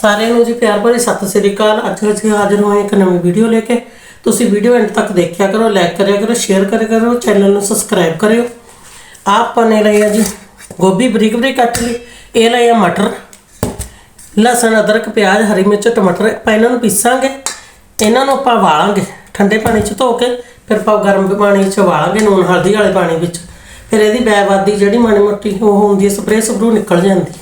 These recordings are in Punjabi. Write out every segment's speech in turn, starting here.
ਸਾਰਿਆਂ ਨੂੰ ਜੀ ਪਿਆਰ ਭਰੀ ਸਤਿ ਸ੍ਰੀ ਅਕਾਲ। ਅੱਜ ਅਸੀਂ ਹਾਜ਼ਰ ਹੋਏ ਇੱਕ ਨਵੀਂ ਵੀਡੀਓ ਲੈ ਕੇ। ਤੁਸੀਂ ਵੀਡੀਓ ਐਂਡ ਤੱਕ ਦੇਖਿਆ ਕਰੋ ਲਾਈਕ ਕਰਿਆ ਕਰੋ ਸ਼ੇਅਰ ਕਰਿਆ ਕਰੋ ਚੈਨਲ ਨੂੰ ਸਬਸਕ੍ਰਾਈਬ ਕਰਿਓ। ਆਹ ਆਪਾਂ ਨੇ ਲਈ ਆ ਜੀ ਗੋਭੀ ਬਰੀਕ ਬਰੀਕ ਕੱਟ ਲਈ। ਇਹ ਲਈ ਆ ਮਟਰ, ਲਸਣ, ਅਦਰਕ, ਪਿਆਜ਼, ਹਰੀ ਮਿਰਚ, ਟਮਾਟਰ। ਆਪਾਂ ਇਹਨਾਂ ਨੂੰ ਪੀਸਾਂਗੇ। ਇਹਨਾਂ ਨੂੰ ਆਪਾਂ ਵਾਲਾਂਗੇ ਠੰਡੇ ਪਾਣੀ 'ਚ ਧੋ ਕੇ ਫਿਰ ਆਪਾਂ ਗਰਮ ਪਾਣੀ 'ਚ ਵਾਲਾਂਗੇ ਨੂਨ ਹਲਦੀ ਵਾਲੇ ਪਾਣੀ ਵਿੱਚ। ਫਿਰ ਇਹਦੀ ਬੈਵਾਦੀ ਜਿਹੜੀ ਮਾੜੀ ਮੋਟੀ ਉਹ ਹੁੰਦੀ ਹੈ, ਸਪਰੇਅ ਸਪਰੂ ਨਿਕਲ ਜਾਂਦੀ।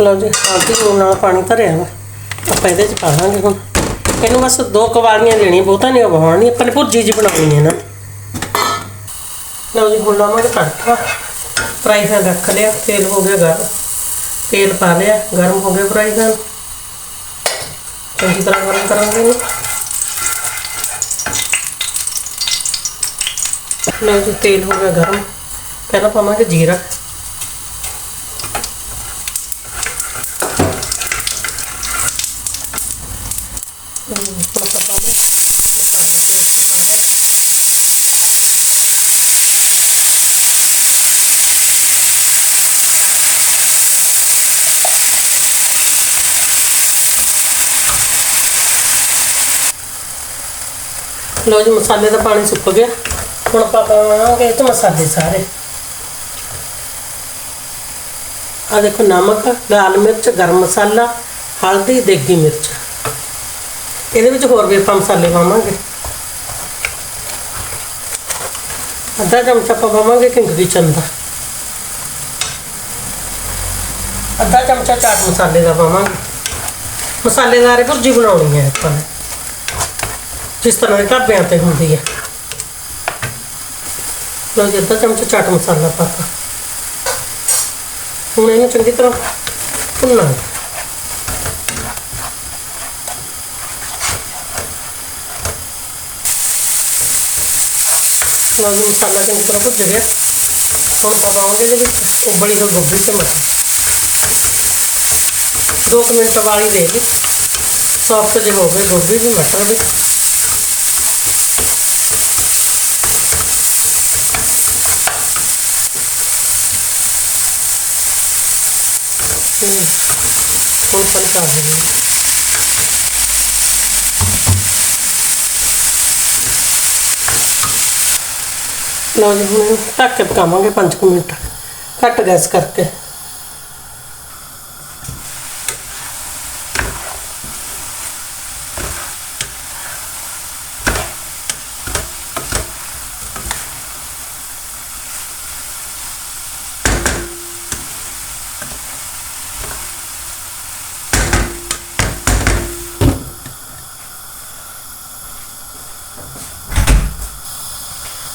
ਲਓ ਜੀ ਹਲਦੀ ਨੂਨ ਨਾਲ ਪਾਣੀ ਧਰਿਆ ਵਾ। ਆਪਾਂ ਇਹਦੇ 'ਚ ਪਾ ਦਾਂਗੇ ਹੁਣ। ਇਹਨੂੰ ਬਸ ਦੋ ਕਵਾਲੀਆਂ ਲੈਣੀਆਂ ਬਹੁਤਾ ਨਹੀਂ ਉਬਾਲਣੀ ਆਪਾਂ ਨੇ ਭੁਰਜੀ ਜੀ ਬਣਾਉਣੀ ਹੈ ਨਾ। ਲਓ ਜੀ, ਹੁਣ ਲਾਵਾਂਗੇ ਤੜਕਾ। ਫਰਾਈ ਪੈਨ ਰੱਖ ਲਿਆ, ਤੇਲ ਹੋ ਗਿਆ ਗਰਮ। ਤੇਲ ਪਾ ਲਿਆ, ਗਰਮ ਹੋ ਗਿਆ ਫਰਾਈ ਪੈਨ। ਚੰਗੀ ਤਰ੍ਹਾਂ ਗਰਮ ਕਰਾਂਗੇ ਇਹਨੂੰ। ਲਓ ਜੀ, ਤੇਲ ਹੋ ਗਿਆ ਗਰਮ। ਪਹਿਲਾਂ ਪਾਵਾਂਗੇ ਜੀਰਾ ਹੁਣ ਆਪਾਂ ਪਾਵਾਂਗੇ ਮਸਾਲੇ ਤੇਲ 'ਚ ਪਾ ਲਿਆ ਲਓ ਜੀ, ਮਸਾਲੇ ਦਾ ਪਾਣੀ ਸੁੱਕ ਗਿਆ। ਹੁਣ ਆਪਾਂ ਪਾਵਾਂਗੇ ਇਹ 'ਚ ਮਸਾਲੇ ਸਾਰੇ। ਆ ਦੇਖੋ, ਨਮਕ, ਲਾਲ ਮਿਰਚ, ਗਰਮ ਮਸਾਲਾ, ਹਲਦੀ, ਦੇਗੀ ਮਿਰਚ। ਇਹਦੇ ਵਿੱਚ ਹੋਰ ਵੀ ਆਪਾਂ ਮਸਾਲੇ ਪਾਵਾਂਗੇ। ਅੱਧਾ ਚਮਚਾ ਆਪਾਂ ਪਾਵਾਂਗੇ ਕਿੰਗ ਕਿਚਨ ਦਾ ਅੱਧਾ ਚਮਚਾ ਚਾਟ ਮਸਾਲੇ ਦਾ ਪਾਵਾਂਗੇ। ਮਸਾਲੇਦਾਰ ਭੁਰਜੀ ਬਣਾਉਣੀ ਹੈ ਆਪਾਂ ਨੇ। ਜਿਸ ਤਰ੍ਹਾਂ ਦੇ ਢਾਬਿਆਂ ਤੇ ਹੁੰਦੀ ਹੈ। ਲਓ ਜੀ, ਅੱਧਾ ਚਮਚਾ ਚਾਟ ਮਸਾਲਾ ਪਾਤਾ ਹੁਣ ਇਹਨੂੰ ਚੰਗੀ ਤਰ੍ਹਾਂ ਭੁੰਨਾਂਗੇ। ਲਓ ਜੀ ਮਸਾਲਾ ਚੰਗੀ ਤਰ੍ਹਾਂ ਭੁੱਜ ਗਿਆ ਹੁਣ ਆਪਾਂ ਪਾਵਾਂਗੇ ਇਹਦੇ ਵਿੱਚ ਉਬਲੀ ਹੋਈ ਗੋਭੀ ਤੇ ਮਟਰ ਦੋ ਕੁ ਮਿੰਟ ਵਾਲੀ ਦੇ ਗਈ ਸੌਫਟ ਜਿਹੇ ਹੋ ਗਏ ਗੋਭੀ ਵੀ ਮਟਰ ਵੀ ਤੇ ਹੁਣ ਫਨ ਕਰ ਦੇਣੀ ਲਓ ਜੀ ਹੁਣ ਢੱਕ ਕੇ ਪਕਾਵਾਂਗੇ 5 ਮਿੰਟ ਘੱਟ ਗੈਸ ਕਰਕੇ।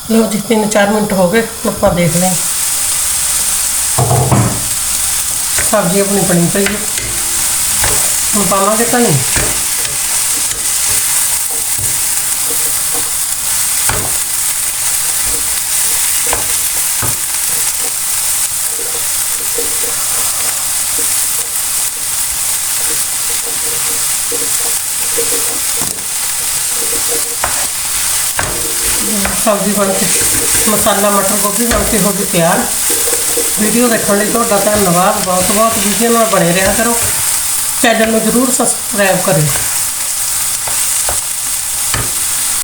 ਲਓ ਜੀ 3-4 ਮਿੰਟ ਹੋ ਗਏ ਹੁਣ ਆਪਾਂ ਦੇਖ ਲੈਂ ਸਬਜ਼ੀ ਆਪਣੀ ਬਣੀ ਪਈ ਹੈ ਹੁਣ ਪਾਵਾਂਗੇ ਧਨੀ ਸਬਜ਼ੀ ਬਣ ਕੇ, ਮਸਾਲਾ ਮਟਰ ਗੋਭੀ ਬਣ ਕੇ ਹੋ ਗਈ ਤਿਆਰ। ਵੀਡੀਓ ਦੇਖਣ ਲਈ ਤੁਹਾਡਾ ਧੰਨਵਾਦ। ਬਹੁਤ ਬਹੁਤ ਵੀਡੀਓ ਨਾਲ ਬਣੇ ਰਿਹਾ ਕਰੋ। ਚੈਨਲ ਨੂੰ ਜਰੂਰ ਸਬਸਕ੍ਰਾਈਬ ਕਰਿਓ।